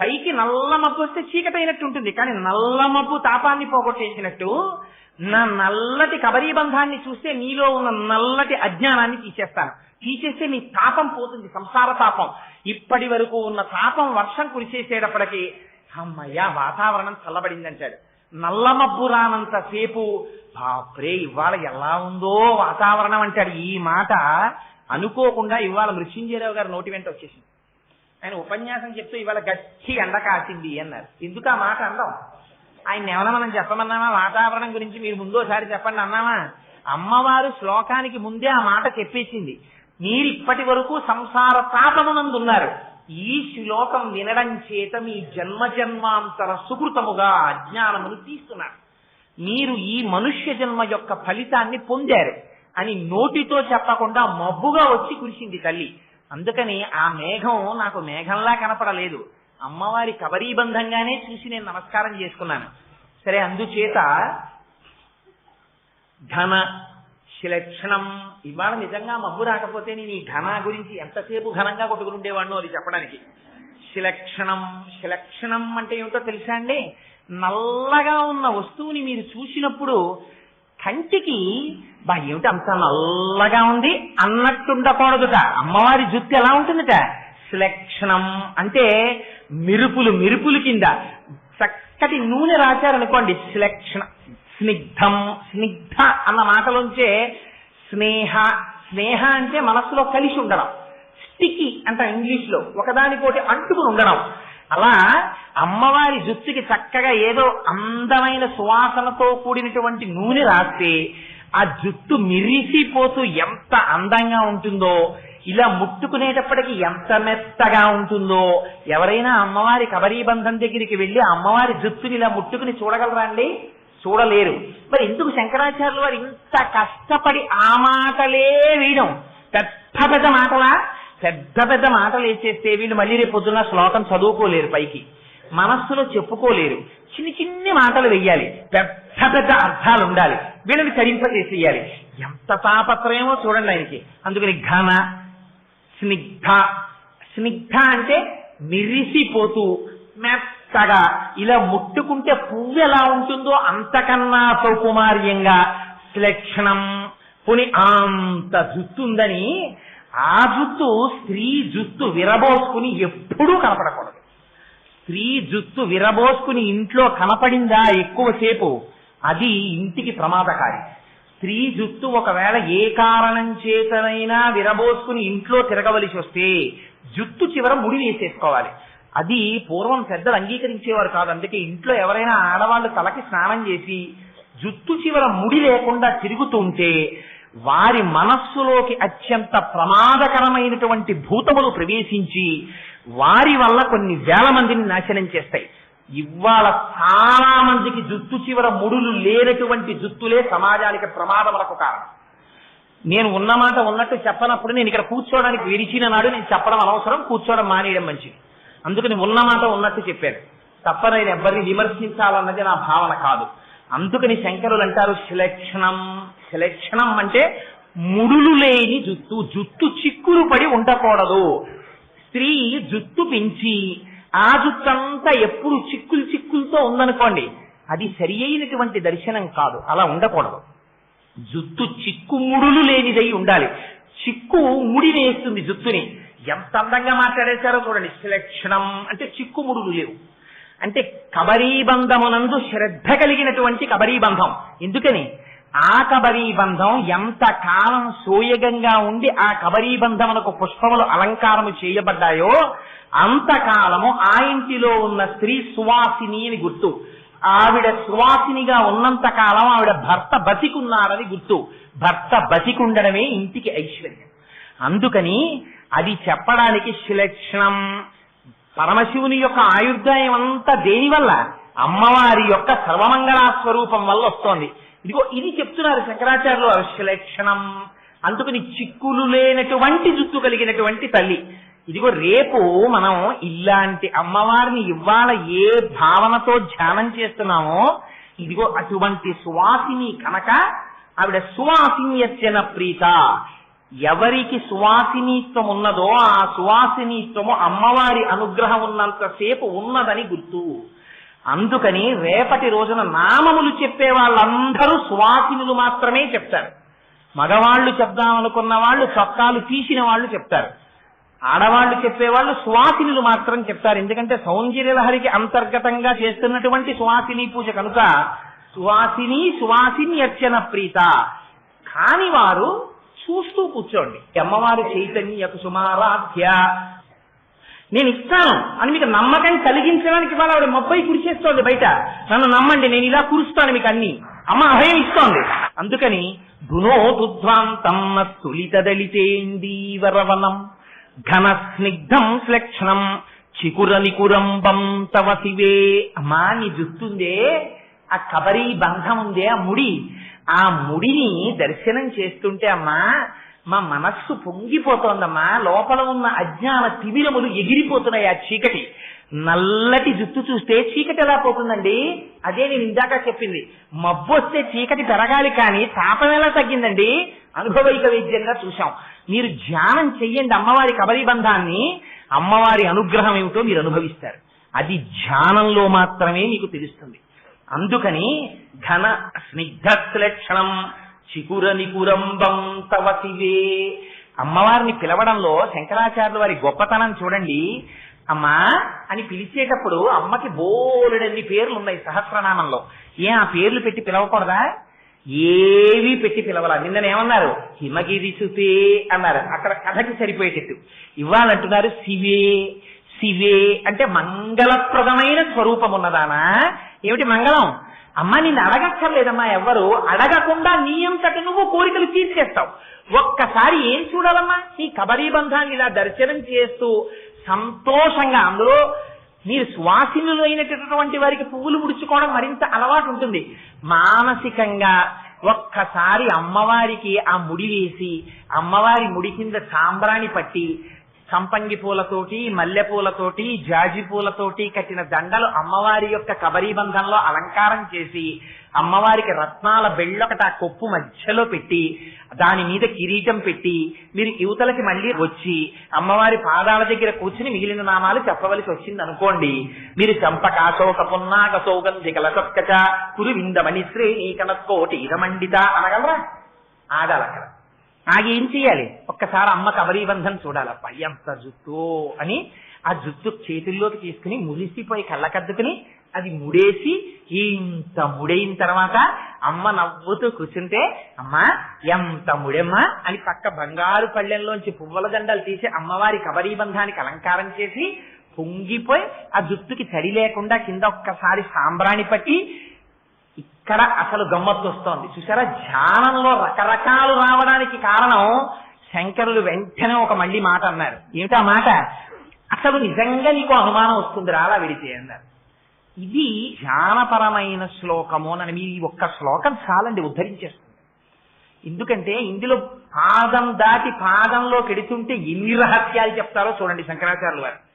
పైకి నల్ల మబ్బు వస్తే చీకటైనట్టు ఉంటుంది. కానీ నల్ల మబ్బు తాపాన్ని పోగొట్టేసినట్టు నా నల్లటి కబరీబంధాన్ని చూస్తే నీలో ఉన్న నల్లటి అజ్ఞానాన్ని తీసేస్తాను. తీసేస్తే నీ తాపం పోతుంది సంసార తాపం. ఇప్పటి వరకు ఉన్న తాపం వర్షం కురిసేసేటప్పటికి అమ్మయ్యా వాతావరణం చల్లబడింది అంటాడు నల్ల మబ్బు రానంత సేపు బాప్రే ఇవాళ ఎలా ఉందో వాతావరణం అంటాడు. ఈ మాట అనుకోకుండా ఇవాళ మృత్యుంజయరావు గారు నోటి వెంట వచ్చేసింది. ఆయన ఉపన్యాసం చెప్తూ ఇవాళ గట్టి ఎండ కాసింది అన్నారు. ఎందుకు ఆ మాట అందాం? ఆయన ఏమైనా మనం చెప్పమన్నామా? వాతావరణం గురించి మీరు ముందోసారి చెప్పండి అన్నామా? అమ్మవారు శ్లోకానికి ముందే ఆ మాట చెప్పేసింది. మీరు ఇప్పటి వరకు సంసార తాపమునందున్నారు ఈ శ్లోకం వినడం చేత మీ జన్మ జన్మాంతర సుకృతముగా అజ్ఞానమును తీస్తున్నారు. మీరు ఈ మనుష్య జన్మ యొక్క ఫలితాన్ని పొందారు అని నోటితో చెప్పకుండా మబ్బుగా వచ్చి కురిసింది తల్లి. అందుకని ఆ మేఘం నాకు మేఘంలా కనపడలేదు. అమ్మవారి కబరీబంధంగానే చూసి నేను నమస్కారం చేసుకున్నాను. సరే అందుచేత ఘన శిలక్షణం ఇవాళ నిజంగా మబ్బు రాకపోతే నేను ఈ ఘన గురించి ఎంతసేపు ఘనంగా కొట్టుకుని ఉండేవాడినో అది చెప్పడానికి. శిలక్షణం శిలక్షణం అంటే ఏమిటో తెలుసా అండి? నల్లగా ఉన్న వస్తువుని మీరు చూసినప్పుడు కంటికి బా ఏమిటి అంత నల్లగా ఉంది? అన్నట్టుండకూడదుట. అమ్మవారి జుత్తు ఎలా ఉంటుందిట? శ్లక్షణం. అంటే మిరుపులు మిరుపులు కింద. చక్కటి నూనె రాశారనుకోండి శ్లక్షణ. స్నిగ్ధం స్నిగ్ధ అన్న మాటలోంచే స్నేహ. స్నేహ అంటే మనస్సులో కలిసి ఉండడం. స్టికి అంట ఇంగ్లీష్లో ఒకదానికోటి అంటుకుని ఉండడం. అలా అమ్మవారి జుత్తుకి చక్కగా ఏదో అందమైన సువాసనతో కూడినటువంటి నూనె రాస్తే ఆ జుట్టు మిరిసిపోతూ ఎంత అందంగా ఉంటుందో ఇలా ముట్టుకునేటప్పటికి ఎంత మెత్తగా ఉంటుందో. ఎవరైనా అమ్మవారి కబరీబంధం దగ్గరికి వెళ్ళి అమ్మవారి జుత్తుని ఇలా ముట్టుకుని చూడగలరా అండి? చూడలేరు. మరి ఎందుకు శంకరాచార్యులు వారు ఇంత కష్టపడి ఆ మాటలే వేయడం? పెద్ద పెద్ద మాటలా? పెద్ద పెద్ద మాటలు వేసేస్తే వీళ్ళు మళ్ళీ రేపు పొద్దున్న శ్లోకం చదువుకోలేరు పైకి. మనస్సులో చెప్పుకోలేరు. చిన్న చిన్ని మాటలు వెయ్యాలి. పెద్ద పెద్ద అర్థాలు ఉండాలి. వీళ్ళని తరింపజేసేయాలి ఎంత తాపత్రయమో చూడండి ఆయనకి. అందుకని ఘన స్నిగ్ధ. స్నిగ్ధ అంటే మిరిసిపోతూ మెత్తగా ఇలా ముట్టుకుంటే పువ్వు ఎలా ఉంటుందో అంతకన్నా సౌకుమార్యంగా శ్లక్షణం పుని అంత జుత్తుందని ఆ జుత్తు స్త్రీ జుత్తు విరబోసుకుని ఎప్పుడూ కనపడకూడదు. స్త్రీ జుత్తు విరబోసుకుని ఇంట్లో కనపడిందా ఎక్కువసేపు అది ఇంటికి ప్రమాదకారి. స్త్రీ జుత్తు ఒకవేళ ఏ కారణం చేతనైనా విరబోసుకుని ఇంట్లో తిరగవలసి వస్తే జుత్తు చివర ముడి వేసేసుకోవాలి. అది పూర్వం పెద్దలు అంగీకరించేవారు కాదు. అందుకే ఇంట్లో ఎవరైనా ఆడవాళ్ళు తలకి స్నానం చేసి జుత్తు చివర ముడి లేకుండా తిరుగుతుంటే వారి మనస్సులోకి అత్యంత ప్రమాదకరమైనటువంటి భూతములు ప్రవేశించి వారి వల్ల కొన్ని వేల మందిని నాశనం చేస్తాయి. ఇవాళ చాలా మందికి జుత్తు చివర ముడులు లేనటువంటి జుత్తులే సమాజానికి ప్రమాదములకు కారణం. నేను ఉన్నమాట ఉన్నట్టు చెప్పనప్పుడు నేను ఇక్కడ కూర్చోవడానికి విరిచిన నాడు నేను చెప్పడం అనవసరం కూర్చోవడం మానేయడం మంచిది. అందుకని ఉన్నమాట ఉన్నట్టు చెప్పాను. తప్ప నేను ఎవరిని విమర్శించాలన్నది నా భావన కాదు. అందుకని శంకరులు అంటారు శిలక్షణం శిలక్షణం అంటే ముడులు లేని జుత్తు జుత్తు చిక్కులు పడి ఉండకూడదు. స్త్రీ జుత్తు పెంచి ఆ జుత్తంతా ఎప్పుడు చిక్కులు చిక్కులతో ఉందనుకోండి అది సరి అయినటువంటి దర్శనం కాదు అలా ఉండకూడదు. జుత్తు చిక్కు ముడులు లేనిదై ఉండాలి. చిక్కు ముడి వేస్తుంది జుత్తుని ఎంత అందంగా మాట్లాడేశారో చూడండి శ్లక్షణం అంటే చిక్కు ముడులు లేవు. అంటే కబరీబంధమునందు శ్రద్ధ కలిగినటువంటి కబరీబంధం ఎందుకని? ఆ కబరీ బంధం ఎంత కాలం సోయగంగా ఉండి ఆ కబరీ బంధమునకు పుష్పములు అలంకారము చేయబడ్డాయో అంతకాలము ఆ ఇంటిలో ఉన్న స్త్రీ సువాసిని అని గుర్తు. ఆవిడ సువాసినిగా ఉన్నంత కాలం ఆవిడ భర్త బతికున్నాడని గుర్తు. భర్త బతికుండడమే ఇంటికి ఐశ్వర్యం. అందుకని అది చెప్పడానికి శిలక్షణం పరమశివుని యొక్క ఆయుర్దాయం అంతా దేనివల్ల? అమ్మవారి యొక్క సర్వమంగళా స్వరూపం వల్ల వస్తోంది. ఇదిగో ఇది చెప్తున్నారు శంకరాచార్యులు శిలక్షణం. అందుకని చిక్కులు లేనటువంటి జుత్తు కలిగినటువంటి తల్లి. ఇదిగో రేపు మనం ఇలాంటి అమ్మవారిని ఇవాళ ఏ భావనతో ధ్యానం చేస్తున్నామో ఇదిగో అటువంటి సువాసిని కనుక ఆవిడ సువాసిన్యత్యన ప్రీత. ఎవరికి సువాసినీత్వం ఉన్నదో ఆ సువాసినీత్వము అమ్మవారి అనుగ్రహం ఉన్నంతసేపు ఉన్నదని గుర్తు. అందుకని రేపటి రోజున నామములు చెప్పే వాళ్ళందరూ సువాసినులు మాత్రమే చెప్తారు. మగవాళ్ళు చెప్దామనుకున్న వాళ్ళు చొక్కాలు తీసిన వాళ్ళు చెప్తారు. ఆడవాళ్ళు చెప్పేవాళ్ళు సువాసినులు మాత్రం చెప్తారు. ఎందుకంటే సౌందర్యలహరికి అంతర్గతంగా చేస్తున్నటువంటి సువాసిని పూజ కనుక సువాసిని సువాసిని అర్చన ప్రీత. కాని వారు చూస్తూ కూర్చోండి. అమ్మవారి చైతన్య కుసుమారాధ్య నేను ఇస్తాను అని మీకు నమ్మకం కలిగించడానికి వాళ్ళ ఆవిడ మొబ్బై కురిచేస్తోంది బయట. నన్ను నమ్మండి నేను ఇలా కురుస్తాను మీకు అన్ని. అమ్మ అభయం ఇస్తోంది. అందుకని ధునోదుధ్వాంతం తులితదళితేందీవరవనం ఘన స్నిగ్ధం శ్లక్షణం చికుర నికురంబం తవ శివే అమ్మా నీ జుత్తుందే ఆ కబరీ బంధం ఉందే ఆ ముడి. ఆ ముడిని దర్శనం చేస్తుంటే అమ్మా మా మనస్సు పొంగిపోతోందమ్మా లోపల ఉన్న అజ్ఞాన తిమిరములు ఎగిరిపోతున్నాయి ఆ చీకటి. నల్లటి జుట్టు చూస్తే చీకటి ఎలా పోతుందండి? అదే నేను ఇందాక చెప్పింది. మబ్బు వస్తే చీకటి పెరగాలి కానీ తాపం ఎలా తగ్గిందండి? అనుభవైక వైద్యంగా చూశాం. మీరు ధ్యానం చెయ్యండి అమ్మవారి కబరీ బంధాన్ని. అమ్మవారి అనుగ్రహం ఏమిటో మీరు అనుభవిస్తారు. అది ధ్యానంలో మాత్రమే మీకు తెలుస్తుంది. అందుకని ఘన స్నిగ్ధ లక్షణం చికుర నికురంబం తవ శివే అమ్మవారిని పిలవడంలో శంకరాచార్యులు వారి గొప్పతనం చూడండి. అమ్మా అని పిలిచేటప్పుడు అమ్మకి బోలెడన్ని పేర్లు ఉన్నాయి సహస్రనామంలో. ఏ ఆ పేర్లు పెట్టి పిలవకూడదా? ఏవి పెట్టి పిలవాల. నిన్ననేమన్నారు హిమగిరి సుతే అన్నారు. అక్కడ కథకి సరిపోయేటట్టు. ఇవ్వాలంటున్నారు శివే శివే అంటే మంగళప్రదమైన స్వరూపం ఉన్నదానా ఏమిటి మంగళం? అమ్మ నిన్ను అడగక్కర్లేదమ్మా ఎవ్వరు. అడగకుండా నీ అంతటి నువ్వు కోరికలు తీర్చేస్తావు. ఒక్కసారి ఏం చూడాలమ్మా? ఈ కబరీ బంధాన్ని ఇలా దర్శనం చేస్తూ సంతోషంగా అందులో మీరు స్వాసినులు అయినటువంటి వారికి పువ్వులు ముడుచుకోవడం మరింత అలవాటు ఉంటుంది. మానసికంగా ఒక్కసారి అమ్మవారికి ఆ ముడి వేసి అమ్మవారి ముడి కింద సాంబ్రాణి పట్టి సంపంగి పూలతోటి మల్లె పూలతోటి జాజి పూలతోటి కట్టిన దండలు అమ్మవారి యొక్క కబరీ బంధంలో అలంకారం చేసి అమ్మవారికి రత్నాల బెళ్ళొకట కొప్పు మధ్యలో పెట్టి దాని మీద కిరీటం పెట్టి మీరు యువతలకి మళ్ళీ వచ్చి అమ్మవారి పాదాల దగ్గర కూర్చుని మిగిలిన నామాలు చెప్పవలసి వచ్చింది అనుకోండి మీరు చంపకాశోక పున్నాక సౌగంధి కలసత్కచ కురు విందమణి శ్రేణి కనత్కోటి ఇదమండిత అనగలరా? ఆగాలి నాకేం ఏం చేయాలి ఒక్కసారి అమ్మ కబరీబంధం చూడాలప్ప ఎంత జుట్టు అని ఆ జుట్టు చేతుల్లోకి తీసుకుని మురిసిపోయి కళ్ళకద్దుకుని అది ముడేసి ఇంత ముడైన తర్వాత అమ్మ నవ్వుతూ కూర్చుంటే అమ్మా ఎంత ముడెమ్మా అని పక్క బంగారు పళ్ళెంలోంచి పువ్వుల దండలు తీసి అమ్మవారి కబరీబంధానికి అలంకారం చేసి పొంగిపోయి ఆ జుట్టుకి తడి లేకుండా కింద ఒక్కసారి సాంబ్రాణి పట్టి ఇక్కడ అసలు గమ్మత్తు వస్తోంది. చూసారా ధ్యానంలో రకరకాలు రావడానికి కారణం శంకరులు వెంటనే ఒక మళ్ళీ మాట అన్నారు. ఏమిటా మాట? అసలు నిజంగా నీకు అనుమానం వస్తుంది రాలా విడితే అన్నారు. ఇది ధ్యానపరమైన శ్లోకము అని మీరు ఈ ఒక్క శ్లోకం చాలండి ఉద్ధరించేస్తుంది. ఎందుకంటే ఇందులో పాదం దాటి పాదంలో కెడుతుంటే ఎన్ని రహస్యాలు చెప్తారో చూడండి శంకరాచార్యులు వారు